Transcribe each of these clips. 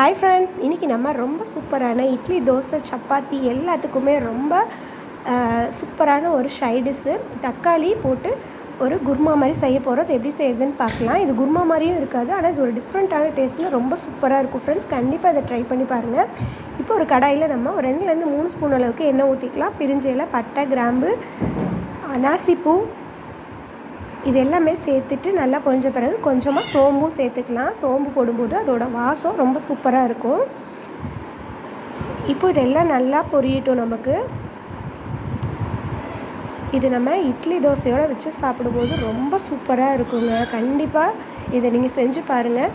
Hi friends இன்றைக்கி நம்ம ரொம்ப சூப்பரான இட்லி தோசை சப்பாத்தி எல்லாத்துக்குமே ரொம்ப சூப்பரான ஒரு ஷைடிஷ்ஷு தக்காளி போட்டு ஒரு குருமா மாதிரி செய்ய போகிறோம் அது எப்படி செய்யுதுன்னு பார்க்கலாம். இது குருமா மாதிரியும் இருக்காது ஆனால் இது ஒரு டிஃப்ரெண்ட்டான டேஸ்ட்டில் ரொம்ப சூப்பராக இருக்கும் ஃப்ரெண்ட்ஸ் கண்டிப்பாக இதை ட்ரை பண்ணி பாருங்கள் இப்போ ஒரு கடாயில் நம்ம ஒரு ரெண்டுலேருந்து மூணு ஸ்பூன் அளவுக்கு எண்ணெய் ஊற்றிக்கலாம் பிரிஞ்சையில் பட்டை கிராம்பு அனாசிப்பூ இது எல்லாமே சேர்த்துட்டு நல்லா பொரிஞ்ச பிறகு கொஞ்சமாக சோம்பும் சேர்த்துக்கலாம். சோம்பு போடும்போது அதோட வாசம் ரொம்ப சூப்பராக இருக்கும். இப்போ இதெல்லாம் நல்லா பொரியட்டும் நமக்கு. இது நம்ம இட்லி தோசையோடு வச்சு சாப்பிடும்போது ரொம்ப சூப்பராக இருக்குங்க. கண்டிப்பாக இதை நீங்கள் செஞ்சு பாருங்கள்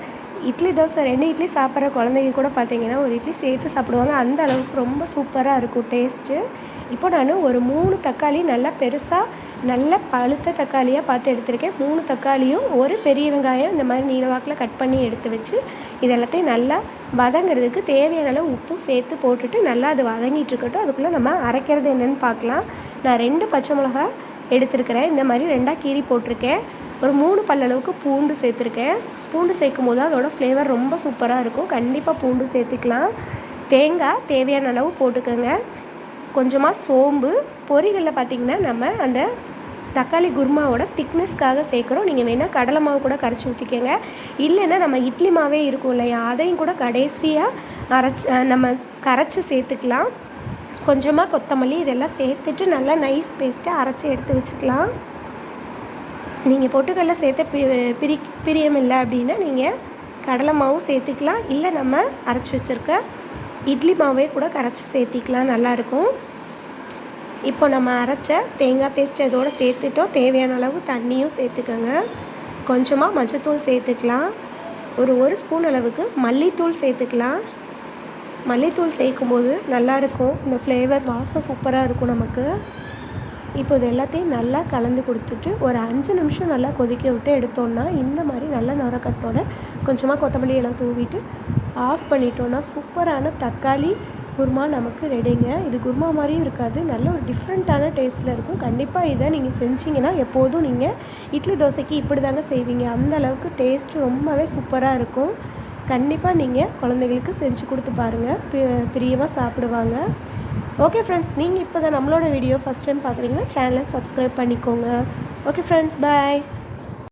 இட்லி தோசை ரெண்டு இட்லி சாப்பிட்ற குழந்தைங்க கூட பார்த்தீங்கன்னா ஒரு இட்லி சேர்த்து சாப்பிடுவாங்க. அந்த அளவுக்கு ரொம்ப சூப்பராக இருக்கும் டேஸ்ட்டு இப்போ நான் ஒரு மூணு தக்காளி நல்லா பெருசாக நல்ல பழுத்த தக்காளியாக பார்த்து எடுத்திருக்கேன். மூணு தக்காளியும் ஒரு பெரிய வெங்காயம் இந்த மாதிரி நீளவாக்கில் கட் பண்ணி எடுத்து வச்சு இது எல்லாத்தையும் நல்லா வதங்கிறதுக்கு தேவையான அளவு உப்பும் சேர்த்து போட்டுட்டு நல்லா அது வதங்கிட்டு இருக்கட்டும். அதுக்குள்ளே நம்ம அரைக்கிறது என்னென்னு பார்க்கலாம். நான் ரெண்டு பச்சை மிளகா எடுத்திருக்கிறேன். இந்த மாதிரி ரெண்டாக கீறி போட்டிருக்கேன். ஒரு மூணு பல்லளவுக்கு பூண்டு சேர்த்துருக்கேன். பூண்டு சேர்க்கும் போது அதோட ஃப்ளேவர் ரொம்ப சூப்பராக இருக்கும். கண்டிப்பாக பூண்டு சேர்த்துக்கலாம். தேங்காய் தேவையான அளவு போட்டுக்கோங்க. கொஞ்சமாக சோம்பு. பொரிகளில் பார்த்திங்கன்னா நம்ம அந்த தக்காளி குருமாவோட திக்னஸ்க்காக சேர்க்குறோம். நீங்கள் வேணால் கடலை மாவு கூட கரைச்சி ஊற்றிக்கோங்க இல்லைன்னா நம்ம இட்லி மாவே இருக்கும் இல்லையா? அதையும் கூட கடைசியாக அரைச்சி நம்ம கரைச்சி சேர்த்துக்கலாம். கொஞ்சமாக கொத்தமல்லி இதெல்லாம் சேர்த்துட்டு நல்லா நைஸ் பேஸ்ட்டாக அரைச்சி எடுத்து வச்சுக்கலாம். நீங்கள் பொட்டுக்கடல சேர்த்த பிரி பிரியம் இல்லை அப்படின்னா நீங்கள் கடலை மாவும் சேர்த்துக்கலாம். இல்லை நம்ம அரைச்சி வச்சுருக்க இட்லி மாவே கூட கரைச்சி சேர்த்திக்கலாம். நல்லாயிருக்கும் இப்போ நம்ம அரைச்ச தேங்காய் பேஸ்ட் இதோடு சேர்த்துட்டோம். தேவையான அளவு தண்ணியும் சேர்த்துக்கோங்க. கொஞ்சமாக மஞ்சத்தூள் சேர்த்துக்கலாம். ஒரு ஒரு ஸ்பூன் அளவுக்கு மல்லித்தூள் சேர்த்துக்கலாம். மல்லித்தூள் சேர்க்கும்போது நல்லாயிருக்கும் இந்த ஃப்ளேவர் வாசம் சூப்பராக இருக்கும் நமக்கு. இப்போ இது எல்லாத்தையும் நல்லா கலந்து கொடுத்துட்டு ஒரு அஞ்சு நிமிஷம் நல்லா கொதிக்க விட்டு எடுத்தோன்னா இந்த மாதிரி நல்லா நுரக்கட்டோட கொஞ்சமாக கொத்தமல்லி எல்லாம் தூவிட்டு ஆஃப் பண்ணிட்டோன்னா சூப்பரான தக்காளி குருமா நமக்கு ரெடிங்க இது குருமா மாதிரியும் இருக்காது. நல்ல ஒரு டிஃப்ரெண்ட்டான டேஸ்ட்டில் இருக்கும். கண்டிப்பாக இதை நீங்கள் செஞ்சீங்கன்னா எப்போதும் நீங்கள் இட்லி தோசைக்கு இப்படி தாங்க செய்வீங்க. அந்த அளவுக்கு டேஸ்ட் ரொம்பவே சூப்பராக இருக்கும். கண்டிப்பாக நீங்கள் குழந்தைகளுக்கு செஞ்சு கொடுத்து பாருங்கள் பிரியமாக சாப்பிடுவாங்க. ஓகே ஃப்ரெண்ட்ஸ் நீங்கள் இப்போ தான் நம்மளோட வீடியோ ஃபஸ்ட் டைம் பார்க்குறீங்கன்னா சேனலை சப்ஸ்கிரைப் பண்ணிக்கோங்க. Okay friends bye